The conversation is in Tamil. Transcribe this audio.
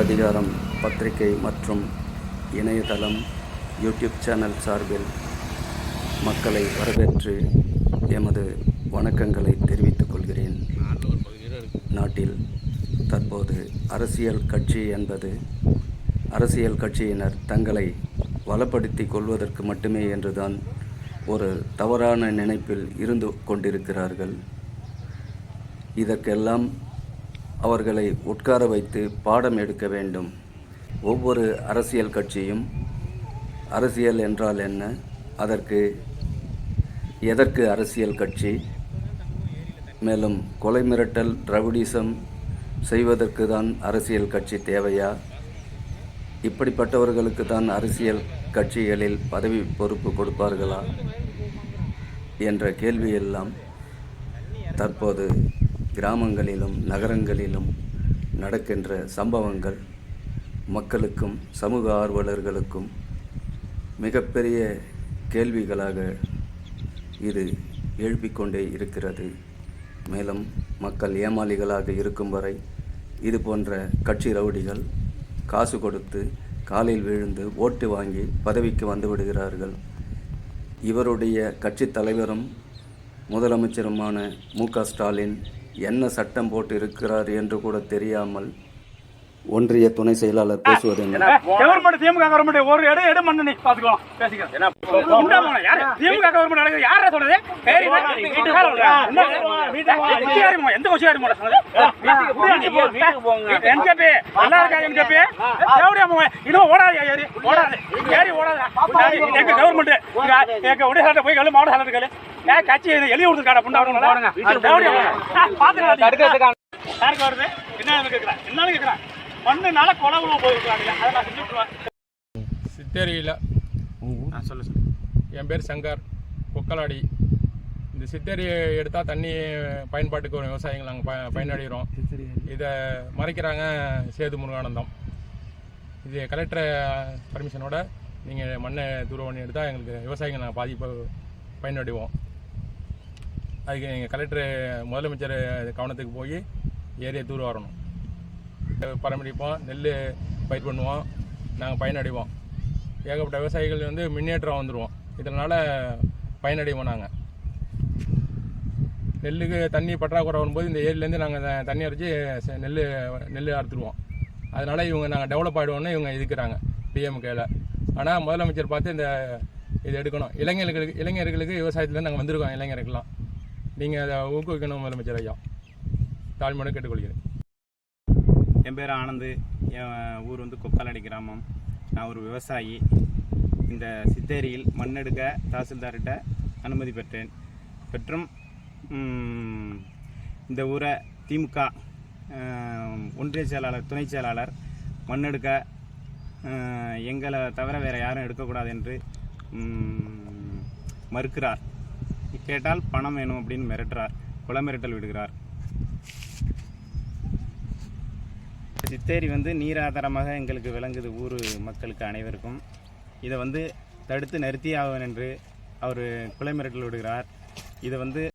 அதிகாரம் பத்திரிகை மற்றும் இணையதளம் யூடியூப் சேனல் சார்பில் மக்களை வரவேற்று எமது வணக்கங்களை தெரிவித்துக் கொள்கிறேன். நாட்டில் தற்போது அரசியல் கட்சி என்பது அரசியல் கட்சியினர் தங்களை வளப்படுத்தி கொள்வதற்கு மட்டுமே என்றுதான் ஒரு தவறான நினைப்பில் இருந்து கொண்டிருக்கிறார்கள். இதற்கெல்லாம் அவர்களை உட்கார வைத்து பாடம் எடுக்க வேண்டும். ஒவ்வொரு அரசியல் கட்சியும் அரசியல் என்றால் என்ன? அதற்கு எதற்கு அரசியல் கட்சி? மேலும் கொலை மிரட்டல் ரவுடிசம் செய்வதற்கு தான் அரசியல் கட்சி தேவையா? இப்படிப்பட்டவர்களுக்கு தான் அரசியல் கட்சிகளில் பதவி பொறுப்பு கொடுப்பார்களா? என்ற கேள்வியெல்லாம் தற்போது கிராமங்களிலும் நகரங்களிலும் நடக்கின்ற சம்பவங்கள் மக்களுக்கும் சமூக ஆர்வலர்களுக்கும் மிகப்பெரிய கேள்விகளாக இது எழுப்பிக்கொண்டே இருக்கிறது. மேலும் மக்கள் ஏமாளிகளாக இருக்கும் வரை இது போன்ற கட்சி ரவுடிகள் காசு கொடுத்து காலில் விழுந்து ஓட்டு வாங்கி பதவிக்கு வந்து விடுகிறார்கள். இவருடைய கட்சி தலைவரும் முதலமைச்சருமான மு க ஸ்டாலின் என்ன சட்டம் போட்டு இருக்கிறார் என்று கூட தெரியாமல் ஒன்றிய துணை செயலாளர் பேசுவது என்ன? கவர்மெண்ட் திமுக கவர்மெண்ட் ஒரு இடம் இடம் மண்ணு நீ யாரு? திமுக கவர்மெண்ட் யாரா சொல்றது? சரி, வீட்டுக்கு போங்க. எந்த கொச்சி யாரு சொன்னது? என்ஜேபி நல்லா இருக்கா போங்க இன்னும் ஓடாது ஏறி. ஓடாது. ஏறி ஓடாது. எங்க கவர்மெண்ட்? எங்க உடைய போய் கழு மாவட்ட சாலை ஏன் கட்சி எழுதி கொடுத்து காட புண்டா போடுங்க பாத்துக்கலாம் என்ன கேட்குறேன் கேட்குறேன் மண்ணுனால கொலை உள்ள போயிருக்காங்க. அதை நான் செஞ்சு விட்டுருவேன் சித்தேரியில் சொல்லு சொல்லு. என் பேர் சங்கர். கொக்கலாடி. இந்த சித்தேரி எடுத்தால் தண்ணி பயன்பாட்டுக்கு ஒரு விவசாயிகள் நாங்கள் ப பயனடைகிறோம் இதை மறைக்கிறாங்க சேது முருகானந்தம். இது கலெக்டர் பர்மிஷனோட நீங்கள் மண்ணை தூரம் பண்ணி எடுத்தால் எங்களுக்கு விவசாயிகள் நாங்கள் பாதிப்பு பயனடைவோம். அதுக்கு எங்கள் கலெக்டர் முதலமைச்சர் கவனத்துக்கு போய் ஏரியா தூர் வரணும். பராமரிப்போம் நெல் பயிர் பண்ணுவோம் நாங்கள் பயனடைவோம். ஏகப்பட்ட விவசாயிகள் வந்து முன்னேற்றம் வந்துடுவோம் இதனால் பயனடைவோம் நாங்கள் நெல்லுக்கு தண்ணி பற்றாக்குறை வரும்போது இந்த ஏரியிலேருந்து நாங்கள் தண்ணி அரைச்சி நெல் நெல் அறுத்துடுவோம் அதனால் இவங்க நாங்கள் டெவலப் ஆகிடுவோன்னு இவங்க எதுக்குறாங்க பிஎம்கேல ஆனால் முதலமைச்சர் பார்த்து இந்த இது எடுக்கணும். இளைஞர்களுக்கு இளைஞர்களுக்கு விவசாயத்தில் நாங்கள் வந்திருக்கோம் இளைஞருக்கெல்லாம் நீங்கள் அதை ஊக்குவிக்கணும் முதலமைச்சர் ஐயா. தாழ்மையோட கேட்டுக்கொள்கிறேன். என் பேர் ஆனந்து. என் ஊர் வந்து கொக்காலடி கிராமம். நான் ஒரு விவசாயி. இந்த சித்தேரியில் மண்ணெடுக்க தாசில்தார்கிட்ட அனுமதி பெற்றேன். பெற்றும் இந்த ஊரை திமுக ஒன்றிய செயலாளர் துணை செயலாளர் மண்ணெடுக்க எங்களை தவிர வேறு யாரும் எடுக்கக்கூடாது என்று மறுக்கிறார். கேட்டால் பணம் வேணும் அப்படின்னு மிரட்டுறார். குளமிரட்டல் மிரட்டல் விடுகிறார். சித்தேரி வந்து நீர் ஆதாரமாக எங்களுக்கு விளங்குது ஊர் மக்களுக்கு அனைவருக்கும். இதை வந்து தடுத்து நிறுத்தி என்று அவர் குலைமிரட்டல் விடுகிறார். இதை வந்து